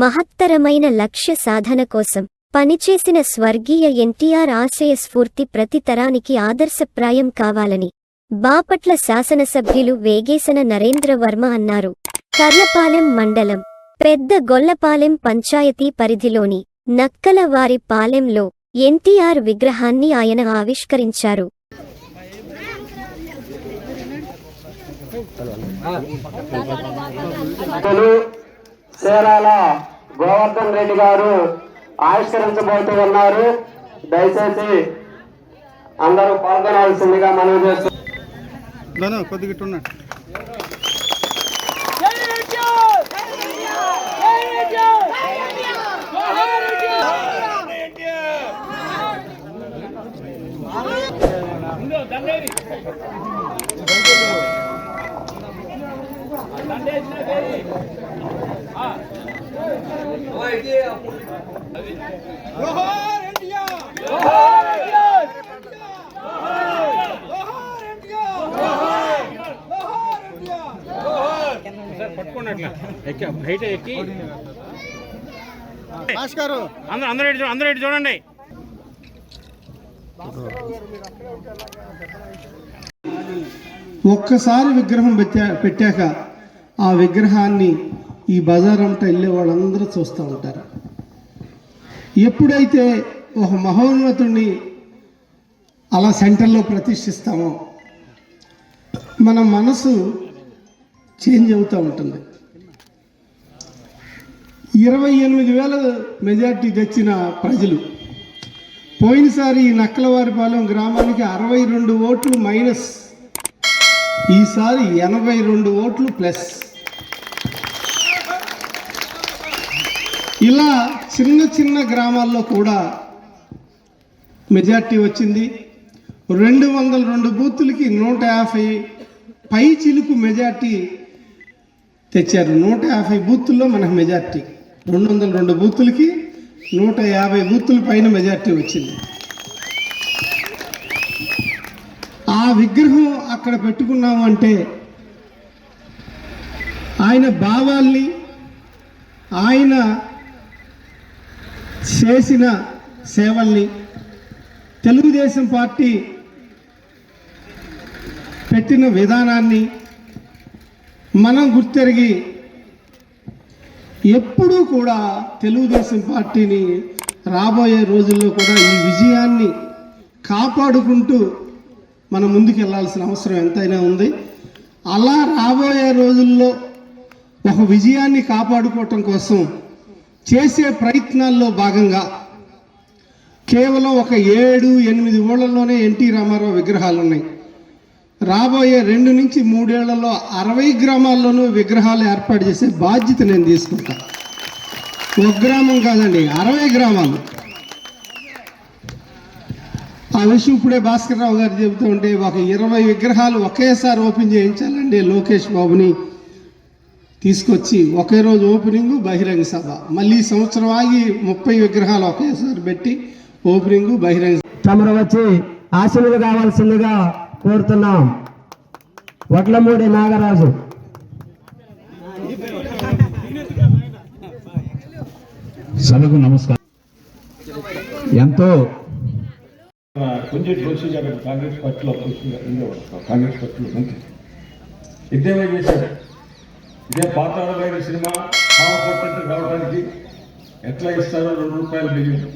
మహత్తరమైన లక్ష్య సాధన కోసం పనిచేసిన స్వర్గీయ ఎన్టీఆర్ ఆశయ స్ఫూర్తి ప్రతి తరానికి ఆదర్శప్రాయం కావాలని బాపట్ల శాసనసభ్యులు వేగేసన నరేంద్ర వర్మ అన్నారు. కర్లపాలెం మండలం పెద్ద గొల్లపాలెం పంచాయతీ పరిధిలోని నక్కలవారి పాలెంలో ఎన్టీఆర్ విగ్రహాన్ని ఆయన ఆవిష్కరించారు. సేరాల గోవర్ధన్ రెడ్డి గారు ఆవిష్కరించబోతూ ఉన్నారు. దయచేసి అందరూ పాల్గొనాల్సిందిగా మనవి చేస్తూ ధను కొద్దిగా ఇటు ఎక్కి బయట ఎక్కి. భాష్ గారు అందరూ అందరూ ఇటు చూ- అందరూ ఇటు చూడండి. ఒక్కసారి విగ్రహం పెట్టా పెట్టాక ఆ విగ్రహాన్ని ఈ బజార్ అంతా వెళ్ళే వాళ్ళందరూ చూస్తూ ఉంటారు. ఎప్పుడైతే ఒక మహోన్నతుణ్ణి అలా సెంటర్లో ప్రతిష్ఠిస్తామో మన మనసు చేంజ్ అవుతూ ఉంటుంది. ఇరవై ఎనిమిది వేల మెజార్టీ తెచ్చిన ప్రజలు పోయినసారి ఈ నక్కలవారిపాలెం గ్రామానికి అరవై రెండు ఓట్లు మైనస్ ఈసారి ఎనభై రెండు ఓట్లు ప్లస్. ఇలా చిన్న చిన్న గ్రామాల్లో కూడా మెజార్టీ వచ్చింది. రెండు వందల రెండు బూతులకి నూట యాభై పై చిలుకు మెజార్టీ తెచ్చారు. నూట యాభై బూతుల్లో మనకు మెజార్టీ. రెండు వందల రెండు బూతులకి నూట యాభై బూతుల పైన మెజార్టీ వచ్చింది. ఆ విగ్రహం అక్కడ పెట్టుకున్నాము అంటే ఆయన భావాల్ని ఆయన చేసిన సేవల్ని తెలుగుదేశం పార్టీ పెట్టిన విధానాన్ని మనం గుర్తెరిగి ఎప్పుడూ కూడా తెలుగుదేశం పార్టీని రాబోయే రోజుల్లో కూడా ఈ విజయాన్ని కాపాడుకుంటూ మనం ముందుకు వెళ్ళాల్సిన అవసరం ఎంతైనా ఉంది. అలా రాబోయే రోజుల్లో ఒక విజయాన్ని కాపాడుకోవటం కోసం చేసే ప్రయత్నాల్లో భాగంగా కేవలం ఒక ఏడు ఎనిమిది ఊళ్ళల్లోనే ఎన్టీ రామారావు విగ్రహాలు ఉన్నాయి. రాబోయే రెండు నుంచి మూడేళ్ళలో అరవై గ్రామాల్లోనూ విగ్రహాలు ఏర్పాటు చేసే బాధ్యత నేను తీసుకుంటా. ఒక గ్రామం కాదండి అరవై గ్రామాలు. ఆ విషయం ఇప్పుడే భాస్కర్ రావు గారు చెబుతూ ఉంటే ఒక ఇరవై విగ్రహాలు ఒకేసారి ఓపెన్ చేయించాలండి లోకేష్ బాబుని. తీసుకొచ్చి ఒకే రోజు ఓపెనింగ్ బహిరంగ సభ. మళ్ళీ సంవత్సరం ఆగి ముప్పై విగ్రహాలు ఒకేసారి పెట్టి ఓపెనింగ్ బహిరంగ తమరు వచ్చి ఆశీనులు కావాల్సిందిగా కోరుతున్నాం. వడ్లమూడి నాగరాజు. సభకు నమస్కారం. ఎంతో కొంచెం రోజు కాంగ్రెస్ పార్టీలో కాంగ్రెస్ పార్టీలో ఇదేమో చేశాడు ఇదే పాతాళమైన సినిమా పావ రావడానికి ఎట్లా ఇస్తారో రెండు రూపాయలు బిల్లు